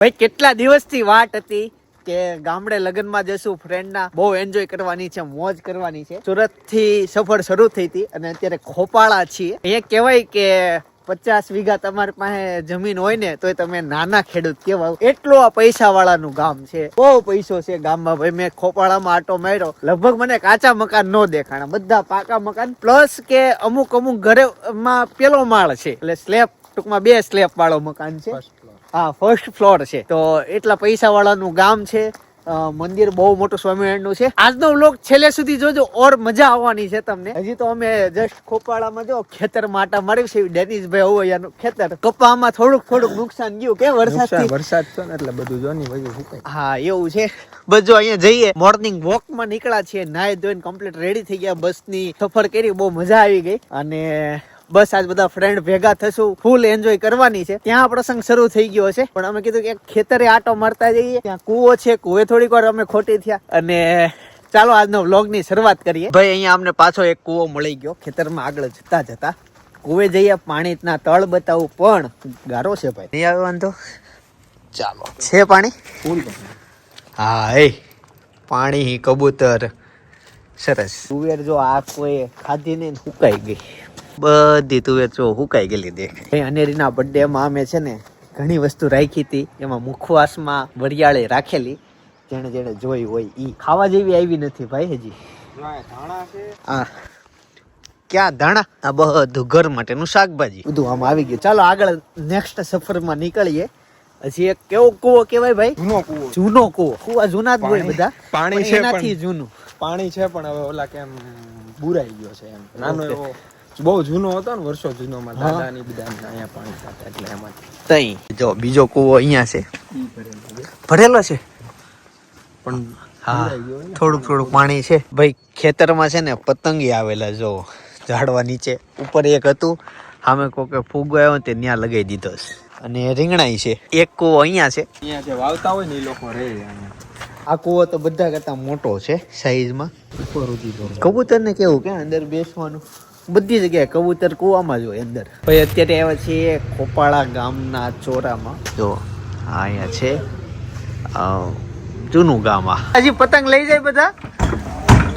ભાઈ, કેટલા દિવસથી વાટ હતી કે ગામડે લગ્નમાં જશું ફ્રેન્ડના બહુ એન્જોય કરવાની છે, મોજ કરવાની છે. સુરતથી સફર શરૂ થઈ હતી અને અત્યારે ખોપાળા છીએ. અહીંયા કહેવાય કે પચાસ વીઘા તમારી પાસે જમીન હોય ને તો તમે નાના ખેડૂત કેવા એટલો આ પૈસા વાળાનું ગામ છે. બહુ પૈસો છે ગામમાં. ભાઈ, મેં ખોપાળામાં આટો માર્યો. લગભગ મને કાચા મકાન નો દેખાણા. બધા પાકા મકાન. પ્લસ કે અમુક અમુક ઘરે માં પેલો માળ છે. એટલે સ્લેબ ટૂંકમાં બે સ્લેબ વાળો મકાન છે. હા ફર્સ્ટ ફ્લોર છે. તો એટલા પૈસા વાળાનું ગામ છે. મંદિર બહુ મોટું સ્વામિનારાયણનું છે. આજનો વ્લોગ છેલ્લે સુધી જોજો ઓર મજા આવવાની છે તમને. હજી તો અમે જસ્ટ ખોપાળામાં જો ખેતર માટા મળ્યું છે. ડેનિશભાઈ હોવૈયાનું ખેતર કપામાં થોડુંક થોડુંક નુકસાન ગયું કે વરસાદ વરસાદ છે ને એટલે બધું જોની વજુ સુકાય હા એવું છે. બસ જો અહીંયા જઈએ. મોર્નિંગ વોકમાં નીકળ્યા છીએ. નાઈ ધોઈને કમ્પ્લીટ રેડી થઈ ગયા. બસની સફર કરી. બહુ મજા આવી ગઈ. અને બસ આજ બધા ફ્રેન્ડ ભેગા થશું ફૂલ એન્જોય કરવાની છે. ત્યાં પ્રસંગ શરૂ થઈ ગયો છે પણ અમે કીધું કે ખેતરે આટો મારતા જઈએ. ત્યાં કૂવો છે કૂવે થોડીક વાર અમે ખોટી થયા. અને ચાલો આજનો વ્લોગની શરૂઆત કરીએ. ભાઈ અહીંયા અમને પાછો એક કૂવો મળી ગયો. ખેતરમાં આગળ જતા જતા. કૂવે જઈએ પાણીના તળ બતાવું. પણ ગારો છે ભાઈ. નહીં આવે વાંધો? ચાલો. છે પાણી? ફૂલ હા એ. પાણી કબૂતર. સરસ. કુવેર જો આ કોઈ ખાધી ને સુકાઈ ગઈ. બધી તુવેર જો સુકાઈ ગયેલી દેખાય અનેરીના બર્થડે માં અમે છે ને ઘણી વસ્તુ રાખી હતી. એમાં મુખવાસમાં વરિયાળે રાખેલી. જેણે જેણે જોઈ હોય ઈ. ખાવા જેવી આવી નથી ભાઈ હજી. ક્યાં ધાણા? આ બધું ઘર માટેનું શાકભાજી. બધું આમ આવી ગયું. ચાલો આગળ નેક્સ્ટ સફરમાં નીકળીએ. હજી એક કેવો કૂવો કેવાય ભાઈ? જૂનો કૂવો. જૂનો કૂવો. કૂવા જૂના જ હોય બધા પાણી પણ છે એનાથી જૂનું. પાણી છે પણ હવે ઓલા કેમ બુરાઈ ગયો છે એમ. નાનો એવો બહુ જૂનો હતો ને વર્ષો જૂનો માં દાદાની દાદા બધા અહીંયા પાણી થતા એટલે એમાં. તઈ જો બીજો કૂવો અહીંયા છે. ભરેલો છે? પણ હા. થોડુંક થોડુંક પાણી છે. ભાઈ ખેતરમાં છે ને પતંગી આવેલા જો ઝાડવા નીચે. ઉપર એક હતું સામે કોકે ફૂગો આવ્યો તે ત્યાં લગાવી દીધો છે. અને રીંગણાઈ છે. એક કૂવો અહીંયા છે. અહીંયા જે વાવતા હોય ને એ લોકો રહે આ કૂવો તો બધા કરતા મોટો છે સાઈઝમાં ઉપર કબૂતર ને કેવું કે અંદર બેસવાનું? બધી જગ્યાએ કબૂતર કૂવામાં જ હોય અંદર. ભાઈ અત્યારે આવ્યા છીએ ખોપાળા ગામના ચોરામાં. જો આ અહીંયા છે જૂનું ગામ આ. હજી પતંગ લઈ જાય બધા?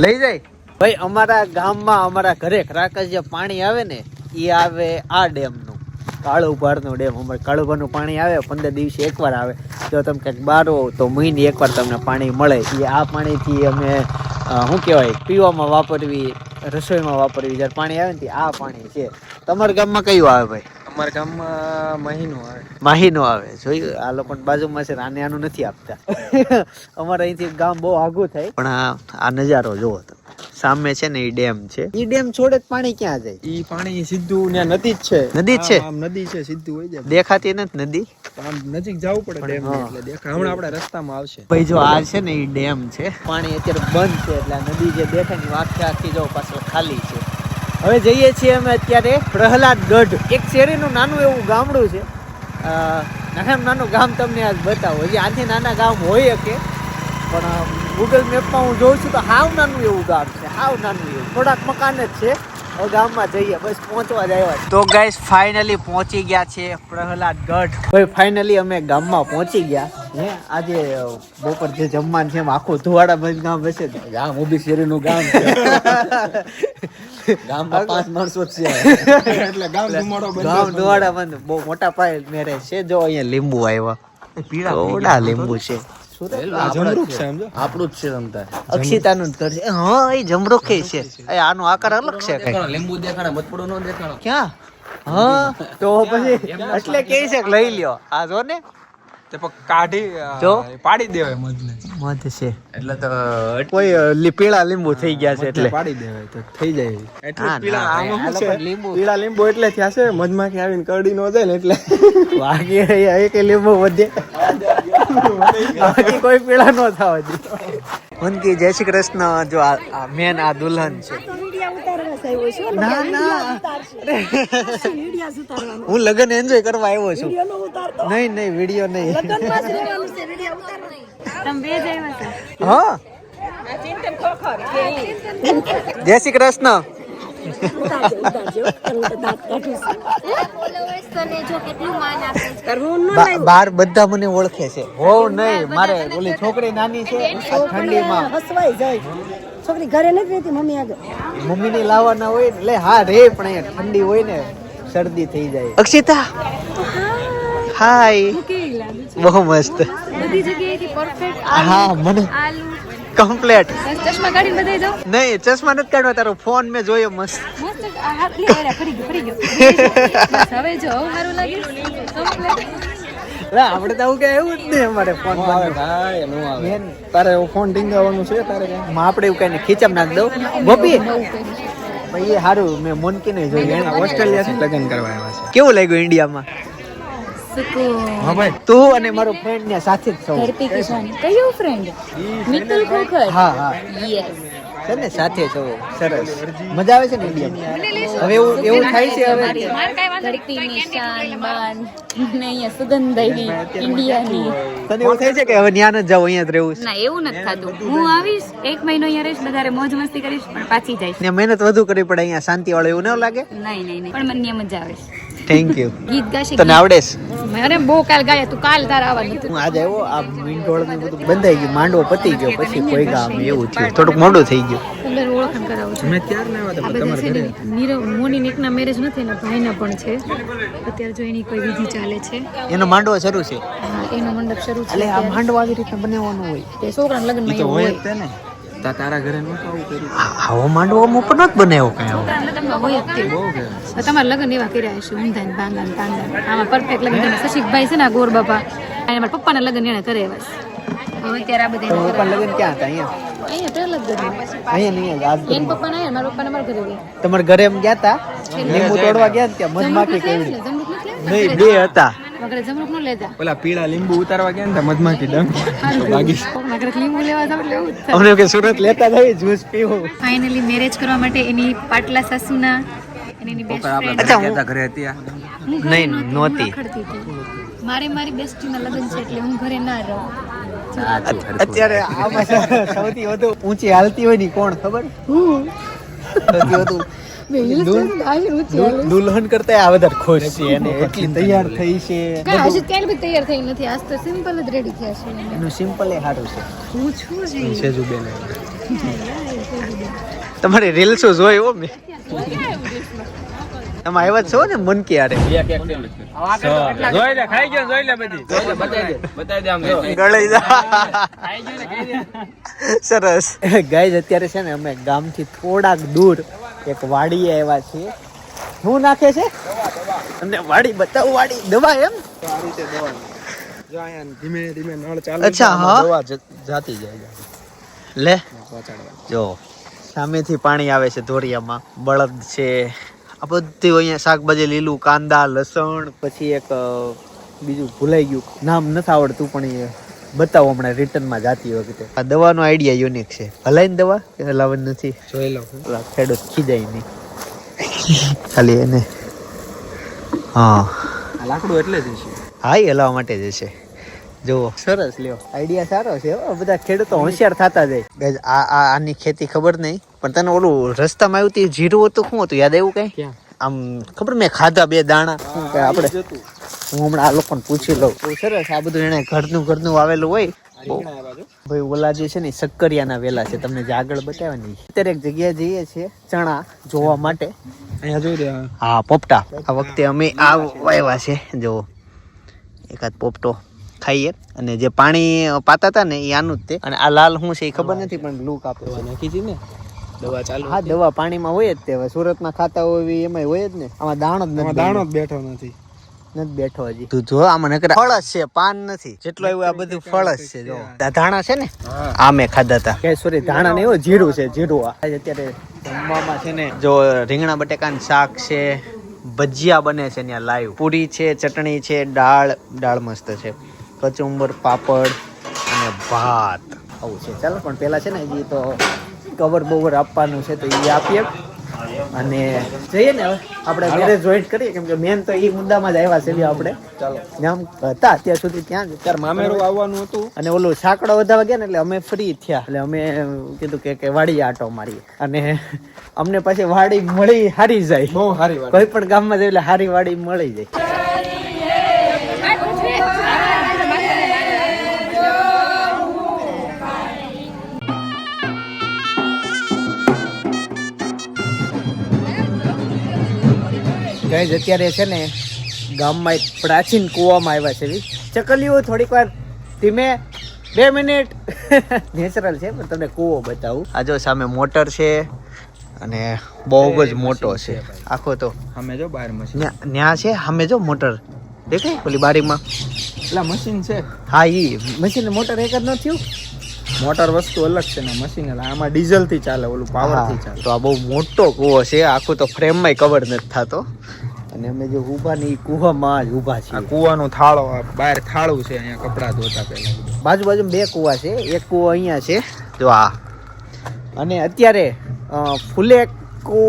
લઈ જાય? ભાઈ અમારા ગામમાં અમારા ઘરે ખરાકસ જે પાણી આવે ને એ આવે આ ડેમનું. કાળુભારનું ડેમ. અમારે કાળુભારનું પાણી આવે પંદર દિવસે એકવાર આવે. જો તમે ક્યાંક બહાર હો તો મહિને એકવાર તમને પાણી મળે. એ આ પાણીથી અમે શું કહેવાય પીવામાં વાપરવી. રસોઈમાં વાપરવી જ્યારે પાણી આવે ને આ પાણી છે. તમારા ગામમાં કયું આવે ભાઈ? અમારા ગામમાં મહિનો આવે. માહીનું આવે. જોયું આ લોકો બાજુમાં છે આને આનું નથી આપતા. અમારે અહીંથી ગામ બહુ આઘું થાય. પણ આ નજારો જોવો સામે છે ને એ ડેમ છે. એ ડેમ છોડે તો પાણી ક્યાં જાય? ઈ પાણી સીધું ત્યાં નદી જ છે. નદી જ છે? આમ નદી છે સીધું હોય જાય. દેખાતી નથી નદી? આમ નજીક જવું પડે ડેમ એટલે દેખાય હમણાં આપણા રસ્તામાં આવશે. ભાઈ જો આ છે ને એ ડેમ છે. પાણી અત્યારે બંધ છે એટલે નદી જે દેખાય ને વાત આખી આખી જો પાછળ ખાલી છે. હવે જઈએ છીએ અમે અત્યારે પ્રહલાદગઢ. એક શેરીનું નાનું એવું ગામડું છે. નાનામાં નાનું ગામ તમને આજ બતાવો. હજી આથી નાના ગામ હોય કે પણ ગૂગલ મેપમાં હું જોઉં છું તો હાવ નાનું એવું ગામ છે હાવ નાનું એવું. થોડાક મકાન જ છે. હવે ગામમાં જઈએ બસ પહોંચવા જ આવ્યા તો ગાઈસ ફાઇનલી પહોંચી ગયા છે પ્રહલાદગઢ ભાઈ ફાઇનલી અમે ગામમાં પહોંચી ગયા. હે આજે બપોર જે જમવાનું છે એમ આખું ધુવાડા બંધ ગામ હશે ને. ગામ ઊભી શેરીનું ગામ છે. ગામમાં પાંચ માણસો છે. એટલે ગામ ધુમાડો બંધ ગામ ધુવાડા બંધ. બહુ મોટા પાયે મેરેજ છે. જો અહીંયા લીંબુ આવ્યા. પીળા લીંબુ છે. આપણું જ છે તમતાર અક્ષિતાનું જ ઘર છે. હા એ જમરૂખ છે. એ આનો આકાર અલગ છે. લીંબુ દેખાડે મતપડો નો દેખાડો ક્યાં? હા તો પછી એટલે કે છે કે લઈ લ્યો. આ જો ને. તે પણ કાઢી જો. પાડી દેવાય મધને. મધ છે. એટલે તો કોઈ પીળા લીંબુ થઈ ગયા છે એટલે. પાડી દેવાય તો થઈ જાય. એટલે પીળા આમાં આ શું લોકો છે? લીંબુ- પીળા લીંબુ એટલે થયા છે મધમાખી આવીને કરડી નો જાય ને એટલે. વાગે એક લીંબુ વધે. બાકી કોઈ પીળા નો થવા દે. મનકી જય શ્રી કૃષ્ણ. જો આ મેન આ દુલ્હન છે. આવ્યો છું ના ના. હું લગન એન્જોય કરવા આવ્યો છું. નહીં નહીં વીડિયો નહીં. લગ્નમાં જ રહેવાનું છે વિડિયા ઉતારવાનું. તમે બે જ આવ્યા છો. હા. જય શ્રી કૃષ્ણ. બાર બધા મને ઓળખે છે. હો નહીં મારે ઓલી છોકરી નાની છે ઠંડીમાં. હસવાઈ જાય. છોકરી ઘરે નથી રહેતી મમ્મી આગળ. મમ્મીને લાવવાના હોય ને લે હા રે પણ અહીંયા ઠંડી હોય ને શરદી થઈ જાય. અક્ષિતા? હાય. બહુ મસ્ત. બધી જગ્યાએથી પરફેક્ટ હા મને આલુ. કમ્પ્લેટ ચશ્મા કાઢીને બધાય જાઓ. નહીં ચશ્મા નથી કાઢવા તારો ફોન મેં જોયો મસ્ત. મસ્ત આ હાથ ફરી ગયો ફરી ગયો. હવે જો હવે લાગે. કમ્પ્લીટ આપણે તો આવું કે એવું જ નહીં અમારે ફોન ભાઈ નો આવે. તારે ફોન ઢીંગાવાનું છે તારે કઈ? માં આપણે એવું કઈ ખીચમ નાખ દઉં. ગોપી! ભાઈ એ સારું મેં મોનકી નહીં જોયું એને ઓસ્ટ્રેલિયા થી લગ્ન કરવા આવ્યા છે. કેવું લાગ્યું ઇન્ડિયામાં? સુકૂન. તું અને મારો ફ્રેન્ડ ને સાથે જ છો કયો ફ્રેન્ડ મિતુલ ખોખર? હા હા. યસ છે ને સાથે છો સરસ. મજા આવે છે ને હવે એવું એવું થાય છે હવે? તને એવું થાય છે કે હવે ન્યા જ જાવ અહીંયા જ રહેવું ના એવું નથી થતું. હું આવીશ એક મહિનો અહીંયા રહીશ વધારે મોજ મસ્તી કરીશ પણ પાછી જઈશ. ને મહેનત વધુ કરવી પડે અહીંયા શાંતિ વાળો એવું ન લાગે? નહીં નહીં નહીં. પણ મને મજા આવે છે. થેન્ક યુ ગીત ગાશે તને આવડે છે? અરે બહુ કાલ ગાયા તું કાલ તાર આવવાનું હું આજે આવ્યો આ મીંઢોળ ને બધું બંધાઈ ગયું માંડવો પતી ગયો પછી કોઈ ગામ એવું થયું. થોડુંક મોડું થઈ ગયું. તમને ઓળખાણ કરાવું છું. મેં ત્યાર ના આવ્યા હતા? તમારે ઘરે? નીરવ મોની એકના મેરેજ નથી ને ભાઈના પણ છે. અત્યારે જો એની કોઈ વિધિ ચાલે છે. એનો માંડવો શરૂ છે. એનો મંડપ શરૂ છે એટલે આ માંડવો આવી રીતે બનાવવાનો હોય. તે છોકરાના લગ્નમાં હોય હોય. તે ને તા તારા ઘરે નહોતું આવું કર્યું. આવો માંડવો અમુક પણ નથી બનાવ્યો કઈ આવો? હોય જ તે તમારા લગ્ન એવા કર્યા હશે ઊંધા ને ભાંગા ને તાંગા આમાં પરફેક્ટ લગ્ન શશિકભાઈ છે ને આ ગોર બાપા. અને મારા પપ્પાના લગ્ન એને કરે એવા છે હવે અત્યારે આ બધા પપ્પા લગ્ન ક્યાં હતા? અહીંયા? અહીંયા ઘરે. અહીંયા નહીં આજ એન પપ્પાના આયા, મારા પપ્પાના મારા ઘરે ગયા. તમારા ઘરે એમ ગયા હતા લીંબુ તોડવા ગયા ત્યાં નહીં બે હતા. વગર જમરૂક ન લેતા. પેલા પીળા લીંબુ ઉતારવા ગયા ને ત્યાં મધમાખી ડંખ બાકી કોકના લીંબુ લેવા જાવ એટલે એવું અમને કે સુરત લેતા જઈએ જ્યુસ પીવો. ફાઇનલી મેરેજ કરવા માટે એની પાટલા સાસુના અને એની બેસ્ટ ફ્રેન્ડ અચ્છા હું ઘરે હતી નહીં નહોતી ખડતી મારે મારી બેસ્ટીના લગ્ન છે એટલે હું ઘરે ના રહું. અત્યારે આમાં સૌથી વધુ ઊંચી હાલતી હોયની કોણ ખબર? સૌથી વધુ દુલ- દુલ્હન કરતા આ વધારે ખુશ છે અને એટલી તૈયાર થઈ છે. કાંઈ હજી ક્યારે બી તૈયાર થઈ નથી આજ તો સિમ્પલ જ રેડી થયા છે એનું. સિમ્પલ એ સારું છે. હું છું જી સેજુ બેન તમારે રીલ્સો જોઈ હો મેં. એમાં આવ્યા છો ને મન કે આરે જોઈ લે ખાઈ ગયો જોઈ લે બધી. બતાવી દે. બતાવી દે આમ જો ગળાઈ જા. સરસ. ગાઈઝ અત્યારે છે ને અમે ગામથી થોડાક દૂર એક વાડીએ આવ્યા છીએ. શું નાખે છે? અને વાડી બતાવો વાડી દવા એમ? આ રીતે દવા જો અહીંયા ધીમે ધીમે નળ ચાલુ અચ્છા, હા. દવા જાતી જાય લે. જો સામેથી પાણી આવે છે ધોરિયામાં. બળદ છે. આ બધું અહીંયા શાકભાજી લીલું કાંદા લસણ પછી એક બીજું ભૂલાઈ ગયું. નામ નથી આવડતું પણ એ બતાવો હમણાં રિટર્નમાં જાતી વખતે આ દવાનો આઈડિયા યુનિક છે. ભલાઈ દવા? કે હલાવવાની નથી. જોઈ લો ખેડૂત ખીજાય નહીં. ખાલી એને. હા. લાકડું એટલે જ છે હા એ હલાવવા માટે જ છે જુઓ. સરસ લ્યો. આઈડિયા સારો છે બધા ખેડૂતો હોશિયાર થતા જાય. આ આ આની ખેતી ખબર નહીં પણ તને ઓલું રસ્તામાં આવ્યું તે જીરું હતું શું હતું? યાદ આવ્યું કઈ? આમ ખબર મેં ખાધા બે દાણા. આપણે હું હમણાં આ લોકોને પૂછી લઉં. બહુ સરસ. આ બધું એને ઘરનું ઘરનું વાવેલું હોય. ભાઈ ઓલા જે છે ને સક્કરિયાના વેલા છે. તમને જે આગળ બતાવ્યા ને. અત્યારે એક જગ્યાએ જઈએ છીએ ચણા જોવા માટે. અહીંયા જોઈ રહ્યા. હા પોપટા. આ વખતે અમે આ વાવ્યા છે. જો એકાદ પોપટો ખાઈએ અને જે પાણી પાતા હતા ને એ આનું જ તે. અને આ લાલ શું છે એ ખબર નથી પણ બ્લુ કાપે દવા નાખી છે ને? દવા ચાલુ હા દવા પાણીમાં હોય જ તે. હવે સુરતના ખાતા હોય એમાં હોય જ ને. આમાં દાણો જ નથી દાણો જ બેઠો નથી. નથી બેઠો હજી. તું જો આ મને ફળ જ છે પાન નથી. જેટલું આવ્યું આ બધું ફળ જ. છે જો ધાણા છે ને? આ મેં ખાધા હતા કે સોરી ધાણા ને એવો જીરું છે જીરું. આ અત્યારે જમવામાં છે ને જો રીંગણા બટેકાનું શાક છે ભજીયા બને છે ત્યાં લાઈવ પૂરી છે ચટણી છે દાળ દાળ મસ્ત છે. કચુંબર પાપડ અને ભાત. આવું છે. ચાલો પણ પેલા છે ને હજી તો કવર બવર આપવાનું છે તો એ આપીએ. અને જઈએ ને હવે. આપણે ઘરે જોઈન્ટ કરીએ કેમ કે મેન તો એ મુદ્દામાં જ આવ્યા છે આપણે. ચાલો. આમ હતા અત્યાર સુધી ત્યાં જ તાર મામેરું આવવાનું હતું. અને ઓલું સાંકડો વધારવા ગયા ને એટલે અમે ફ્રી થયા. એટલે અમે કીધું કે કે વાડી આટો મારીએ. અને અમને પછી વાડી મળી હારી જાય. બહુ સારી કોઈ પણ ગામમાં જાય એટલે હારી વાડી મળી જાય. ગાઈઝ અત્યારે છે ને ગામમાં એક પ્રાચીન કૂવામાં આવ્યા છે. ચકલીઓ થોડીક વાર ધીમે બે મિનિટ. નેચરલ છે પણ તમને કૂવો બતાવું. આ જો સામે મોટર છે અને બહુ જ મોટો છે આખો તો અમે જો બાર મશીન ન્યા છે સામે જો મોટર. દેખાય? પેલી બારીમાં. એટલે મશીન છે. હા એ મશીન મોટર એક જ ન થયું? મોટર વસ્તુ અલગ છે ને મશીન આમાં ડીઝલથી ચાલે ઓલું પાવરથી ચાલે. તો આ બહુ મોટો કૂવો છે આખું તો ફ્રેમમાં કવર નથી થતો. અને અમે જો ઊભા ને ઈ કૂવામાં જ ઊભા આ કૂવાનો થાળો આ બહાર થાળું છે અહીંયા કપડા ધોતા પહેલા. બાજુ બાજુ બે કૂવા છે એક કૂવો અહીંયા છે. જો આ. અને અત્યારે ફુલેકુ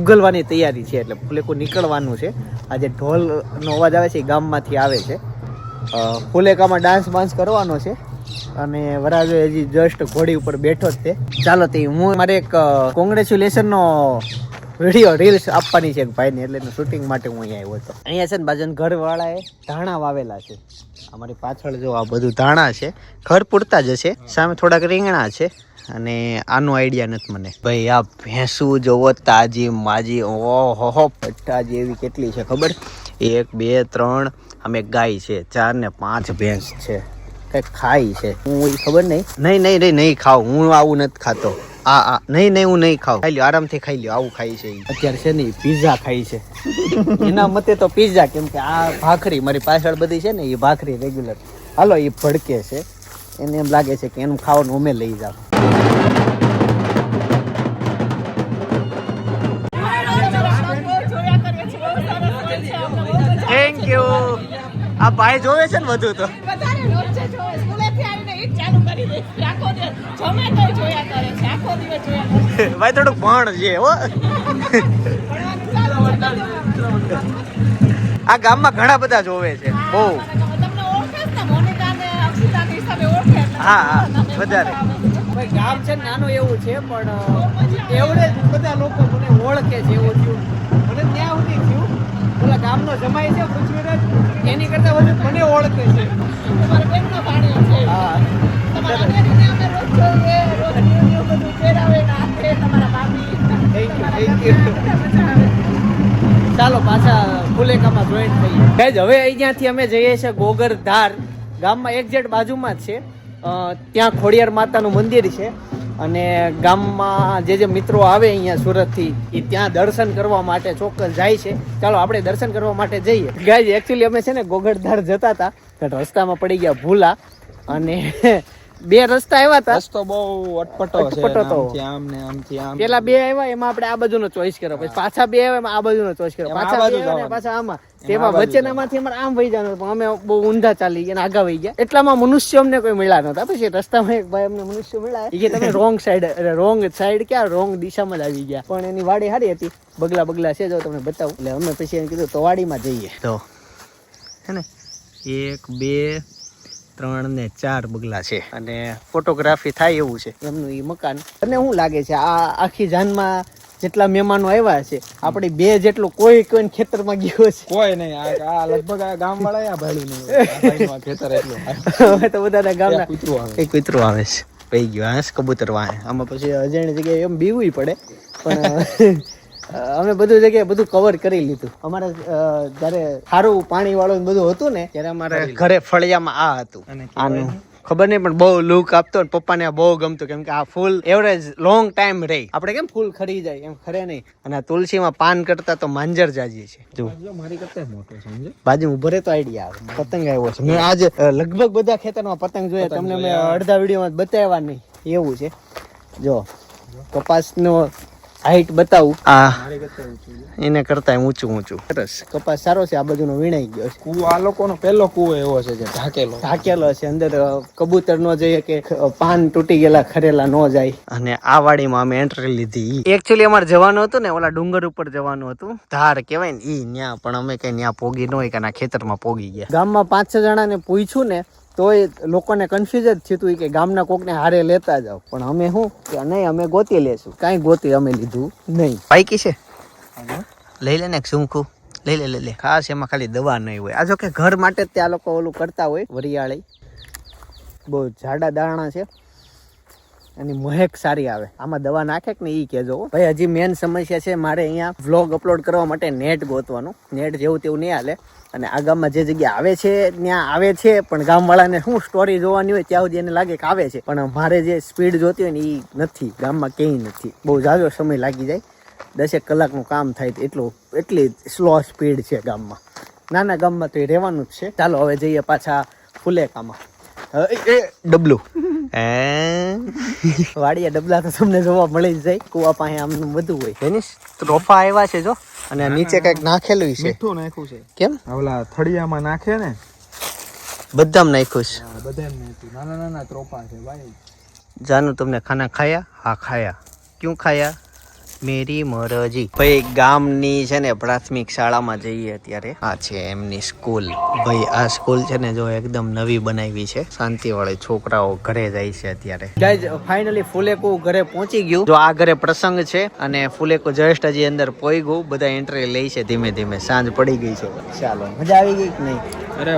ઉગલવાની તૈયારી છે એટલે ફુલેકુ નીકળવાનું છે. આ જે ઢોલનો અવાજ આવે છે એ ગામમાંથી આવે છે. ફુલેકામાં ડાન્સ બાન્સ કરવાનો છે. અને વરાજો હજી જસ્ટ ઘોડી ઉપર બેઠો જ તે ચાલો તે હું મારે એક કોંગ્રેચ્યુલેશનનો વીડિયો રીલ્સ આપવાની છે એક ભાઈને, એટલે શૂટિંગ માટે હું અહીંયા આવ્યો હતો. અહીંયા છે ને બાજુ ઘરવાળાએ ધાણા વાવેલા છે. અમારી પાછળ જો આ બધું ધાણા છે, ઘર પૂરતા જ હશે સામે થોડાક રીંગણા છે, અને આનો આઈડિયા નથી મને. ભાઈ, આ ભેંસું જોવો તાજી, માજી, ઓહો, હો, પટ્ટાજી એવી કેટલી છે ખબર? એક, બે, ત્રણ અમે ગાય છે, ચાર ને પાંચ ભેંસ છે. કંઈક ખાઈ છે. હું એ ખબર નહીં? નહીં નહીં નહીં નહીં ખાવ. હું આવું નથી ખાતો. આ આ નહીં નહીં હું નહીં ખાવ. ખાઈ લ્યો આરામથી ખાઈ લ્યો આવું ખાઈ છે અત્યારે છે ને પીઝા ખાઈ છે. એના મતે તો પીઝા કેમ કે આ ભાખરી મારી પાછળ બધી છે ને એ ભાખરી રેગ્યુલર હાલો એ ભડકે છે. એને એમ લાગે છે કે એનું ખાવાનું અમે લઈ જાવ. થેન્ક યુ આ ભાઈ જોવે છે ને બધું તો. ભાઈ થોડું ભણ છે હો. આ ગામમાં ઘણા બધા જોવે છે. બહુ. હા હા વધારે. ભાઈ ગામ છે ને નાનું એવું છે પણ એવડે જ બધા લોકો મને ઓળખે છે એવું થયું. મને ત્યાં સુધી થયું. ઓલા ગામનો જમાય છે પૃથ્વીરાજ. એની કરતા વધુ મને ઓળખે છે. હા થેન્ક યુ થેન્ક યુ ચાલો, પાછા ફુલેકામાં જોઈન થઈએ. ગાઈઝ હવે અહીંયાથી અમે જઈએ છીએ ગોગરધાર ગામમાં એક્ઝેક્ટ બાજુમાં જ છે. ત્યાં ખોડિયાર માતાનું મંદિર છે. અને ગામમાં જે જે મિત્રો આવે અહીંયા સુરતથી, એ ત્યાં દર્શન કરવા માટે ચોક્કસ જાય છે. ચાલો, આપણે દર્શન કરવા માટે જઈએ. ગાઈઝ એકચ્યુઅલી અમે છે ને ગોગરધાર જતા હતા. રસ્તામાં પડી ગયા ભૂલા. અને બે રસ્તા આવ્યા હતા. રસ્તો બહુ અટપટો છે. આમથી આમ ને આમથી આમ. પેલા બે આવ્યા એમાં આપણે આ બાજુનો ચોઈસ કર્યો. પછી પાછા બે આવ્યા એમાં આ બાજુનો ચોઈસ કર્યો. એમાં પાછા બે બાજુ આવ્યા પાછા આમાં. એમાં તેમાં વચ્ચેનામાંથી અમારે આમ વહી જવાનું પણ અમે બહુ ઊંધા ચાલી ગયા આગા વહી ગયા. એટલામાં મનુષ્ય અમને કોઈ મળ્યા નતા પછી રસ્તામાં એક ભાઈ અમને મનુષ્ય મળ્યા. એ કે તમે રોંગ સાઈડ રોંગ સાઈડ ક્યાં? રોંગ દિશામાં જ આવી ગયા. પણ એની વાડી સારી હતી. બગલા બગલા છે જો તમને બતાવું. એટલે અમે પછી એને કીધું તો વાડીમાં જઈએ. તો હે ને? એક બે ત્રણ ને ચાર બગલા છે. અને ફોટોગ્રાફી થાય એવું છે. એમનું એ મકાન. અને શું લાગે છે? આ આખી જાનમાં જેટલા મહેમાનો આવ્યા છે આપણે બે જેટલું કોઈ કોઈ ખેતરમાં ગયો છે. કોઈ નહીં. આ લગભગ આ ગામ વાળા આ ભાડું ખેતર એટલું હવે તો બધાના ગામના કૂતરું આવે. કૂતરું આવે છે. પઈ ગયો. હાંસ કબૂતર વાય આમાં પછી અજાણી જગ્યાએ એમ બીવું પડે. પણ અમે બધું જગ્યાએ બધું કવર કરી લીધું. અમારે જયારે સારું પાણી વાળું બધું હતું ને ત્યારે અમારે ઘરે ફળિયામાં આ હતું. અને આનું. ખબર નહીં પણ બહુ લુક આપતો ને પપ્પાને બહુ ગમતું કેમ કે આ ફૂલ એવરેજ લોંગ ટાઈમ રહી. આપણે કેમ ફૂલ ખરી જાય એમ ખરે નહીં. અને તુલસીમાં પાન કરતા તો માંજર જાજી છે જો મારી કરતા મોટો સમજે બાજુ ઊભો રહે તો આઈડિયા આવે. પતંગ આવ્યો છે. મેં આજે લગભગ બધા ખેતરમાં પતંગ જોયા. તમને મેં. અડધા વિડીયોમાં બતાવ્યા નહીં. એવું છે. જો કપાસનો હાઈટ બતાવું. આ એને. કરતા ઊંચું ઊંચું. સરસ. કપાસ સારો છે આ બાજુનો વીણાઈ ગયો છે. કૂવો આ લોકોનો પહેલો કૂવો એવો છે જે ઢાકેલો. ઢાકેલો છે અંદર કબૂતર નો જઈએ કે પાન તૂટી ગયેલા ખરેલા ન જાય. અને આ વાડીમાં અમે એન્ટ્રી લીધી. એકચ્યુઅલી અમારે જવાનું હતું ને ઓલા ડુંગર ઉપર જવાનું હતું. ધાર કહેવાય ને ઈ ન્યા પણ અમે કઈ ન્યા પોગી ન હોય કે ના ખેતરમાં પોગી ગયા. ગામમાં પાંચ છ જણાને પૂછ્યું ને તોય લોકોને કન્ફ્યુઝ જ થયું હતું કે ગામના કોકને હારે લેતા જાવ પણ અમે શું? કે નહીં અમે ગોતી લેશું. કાંઈ ગોતી અમે લીધું નહીં. પાઈકી છે? લઈ લે ને સુંખું લઈ લે લઈ લે. ખાસ એમાં ખાલી દવા નહીં હોય. આ જો કે ઘર માટે જ ત્યાં લોકો ઓલું કરતા હોય વરિયાળી. બહુ જાડા દાણા છે. એની મહેક સારી આવે. આમાં દવા નાખે કે ને એ કહેજો ભાઈ, હજી મેન સમસ્યા છે મારે અહીંયા વ્લોગ અપલોડ કરવા માટે નેટ ગોતવાનું. નેટ જેવું તેવું નહીં હાલે. અને આ ગામમાં જે જગ્યા આવે છે, ત્યાં આવે છે, પણ ગામવાળાને શું સ્ટોરી જોવાની હોય ત્યાં સુધી એને લાગે કે આવે છે. પણ મારે જે સ્પીડ જોતી હોય ને એ નથી. ગામમાં ક્યાંય નથી. બહુ ઝાઝો સમય લાગી જાય. દસેક કલાકનું કામ થાય એટલું, એટલી સ્લો સ્પીડ છે ગામમાં. નાના ગામમાં તો એ રહેવાનું જ છે. ચાલો, હવે જઈએ પાછા ફુલેકામાં. એ એ, ડબલું. વાડિયા ડબલા તો તમને જોવા મળી જ જાય કુવા પાસે આમનું બધું હોય. એની રોપા આવ્યા છે જો. અને નીચે કંઈક નાખેલું છે. મીઠું નાખ્યું છે. કેમ? ઓલા થળિયામાં નાખે ને? બધામ નાખ્યું છે. બધામ નાખ્યું. નાના નાના ત્રોપા છે ભાઈ. જાનું તમને ખાના ખાયા? હા ખાયા. ક્યું ખાયા? મેરી મરજી. ભાઈ ગામની છે ને પ્રાથમિક શાળામાં જઈએ અત્યારે. આ છે એમની સ્કૂલ. ભાઈ આ સ્કૂલ છે ને જો એકદમ નવી બનાવી છે. શાંતિવાળી છોકરાઓ ઘરે જાય છે અત્યારે. ગાઈઝ ફાઇનલી ફુલેકુ ઘરે પહોંચી ગયું. જો આ ઘરે પ્રસંગ છે અને ફુલેકુ જસ્ટ હજી અંદર પોઈ ગયું બધા એન્ટ્રી લે છે ધીમે ધીમે. સાંજ પડી ગઈ છે. ચાલો મજા આવી ગઈ કે નહીં? અરે.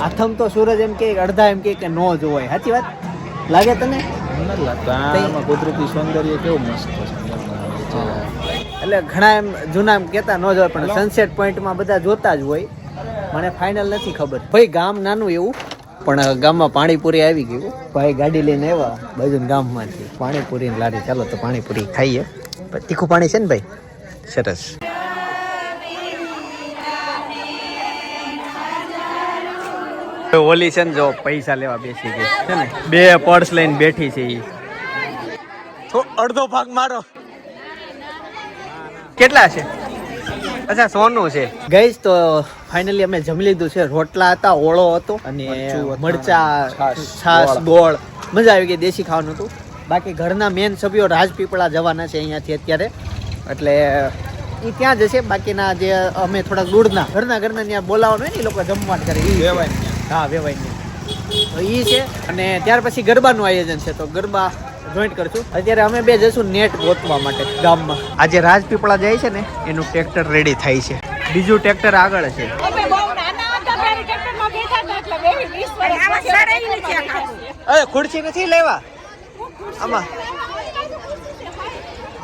આથમ તો સૂરજ એમ કે અડધા એમ કે નો જોવાય. સાચી વાત? લાગે તને? કુદરતી સૌંદર્ય કેવું મસ્ત છે. એટલે ઘણા એમ જૂના એમ કહેતા ન જોય પણ સનસેટ પોઈન્ટમાં બધા જોતા જ હોય. મને ફાઇનલ નથી ખબર. ભાઈ ગામ નાનું એવું પણ ગામમાં પાણીપુરી આવી ગયું ભાઈ ગાડી લઈને આવ્યા બાજુ ગામમાંથી. પાણીપુરી ને લારી ચાલો તો પાણીપુરી ખાઈએ. પણ તીખું પાણી છે ને ભાઈ? સરસ. ઓલી છે ને જો પૈસા લેવા બેસી ગઈ. છે ને? બે પર્સ લઈને બેઠી છે એ અડધો ભાગ મારો. કેટલા છે? અચ્છા સોનું છે. ગઈશ તો ફાઇનલી અમે જમી લીધું છે. રોટલા હતા ઓળો હતો અને મરચું છાશ, ગોળ. મજા આવી ગઈ દેશી ખાવાનું હતું બાકી ઘરના મેન સભ્યો રાજપીપળા જવાના છે અહીંયાથી અત્યારે. એટલે એ ત્યાં જશે બાકીના જે અમે થોડા દૂરના ઘરના ઘરના ત્યાં બોલાવવાનું હોય ને એ લોકો જમવા કરે. એ છે. હા વેવાય તો એ છે. અને ત્યાર પછી ગરબાનું આયોજન છે. તો ગરબા જોઈન્ટ કરશું. અત્યારે અમે બે જશું નેટ ગોતવા માટે ગામમાં. આજે રાજપીપળા જાય છે ને એનું ટ્રેક્ટર રેડી થાય છે. બીજું ટ્રેક્ટર આગળ છે. અરે ખુરશી નથી લેવા? આમાં.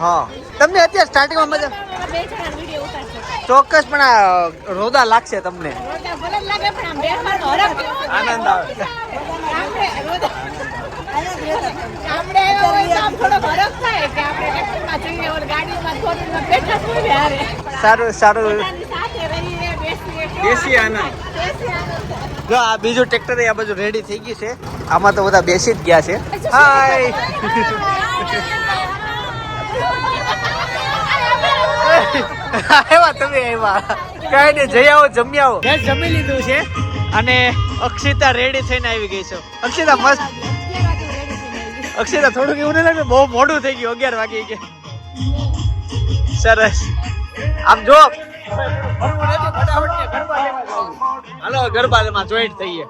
હા. તમને અત્યારે સ્ટાર્ટિંગમાં મજા ચોક્કસ પણ રોદા લાગશે તમને. રોજા ભલે જ લાગે પણ આમ બેસવાનો હરખ કેવો છે? આનંદ આવે. ગામડે રોજા- હોય આમ થોડોક હરખ થાય કે આપણે ટ્રેક્ટરમાં જઈએ ઓલી ગાડીમાં થોડીમાં બેઠા જ હારે. સારું સારું. સાથે રહીએ, બેસીએ, આનંદ. આનંદ. જો આ બીજું ટ્રેક્ટર આ બાજુ રેડી થઈ ગયું છે. આમાં તો બધા બેસી જ ગયા છે. હાય આવ્યા તમે આવ્યા. કઈ નહીં જઈ આવો જમી આવો. જમી લીધું છે અને અક્ષિતા રેડી થઈને આવી ગઈ છે. અક્ષિતા મસ્ત. અક્ષિતા થોડુંક એવું નહીં લાગે, બહુ મોડું થઈ ગયું, અગિયાર વાગી કે સરસ. આમ જો. હાલો, ગરબામાં જોઈન્ટ થઈએ.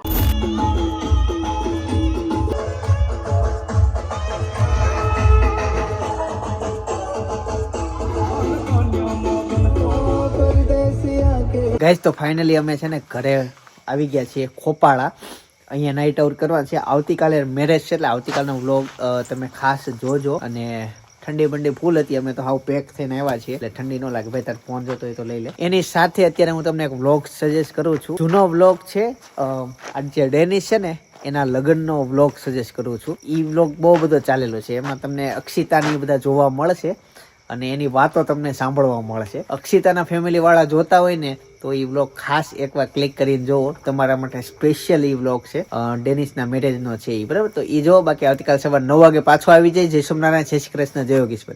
ગાઈસ તો ફાઇનલી અમે છે ને ઘરે આવી ગયા છીએ, ખોપાળા. અહીંયા નાઇટ આઉટ કરવા છે. આવતીકાલે મેરેજ છે એટલે આવતીકાલનો વ્લોગ તમે ખાસ જોજો. અને ઠંડી બંડી ફૂલ હતી. અમે તો હાવ પેક થઈને આવ્યા છીએ. એટલે ઠંડી ન લાગે. ભાઈ, તાર ફોન જોતો હોય તો લઈ લે. એની સાથે અત્યારે હું તમને એક વ્લોગ સજેસ્ટ કરું છું. જૂનો વ્લોગ છે આ જે ડેનિશ છે ને, એના લગ્નનો વ્લોગ સજેસ્ટ કરું છું. એ વ્લોગ બહુ બધો ચાલેલો છે. એમાં તમને અક્ષિતાની બધા જોવા મળશે. અને એની વાતો તમને સાંભળવા મળશે. અક્ષિતાના ફેમિલી વાળા જોતા હોય ને તો એ વ્લોગ ખાસ એકવાર ક્લિક કરીને જોવો. તમારા માટે સ્પેશિયલ એ વ્લોગ છે. ડેનિશના મેરેજનો છે એ બરાબર? તો એ જુઓ બાકી આવતીકાલ સવાર નવ વાગે પાછો આવી જાય જય સોમનારાયણ, જય શ્રી કૃષ્ણ, જય યોગેશ્વર.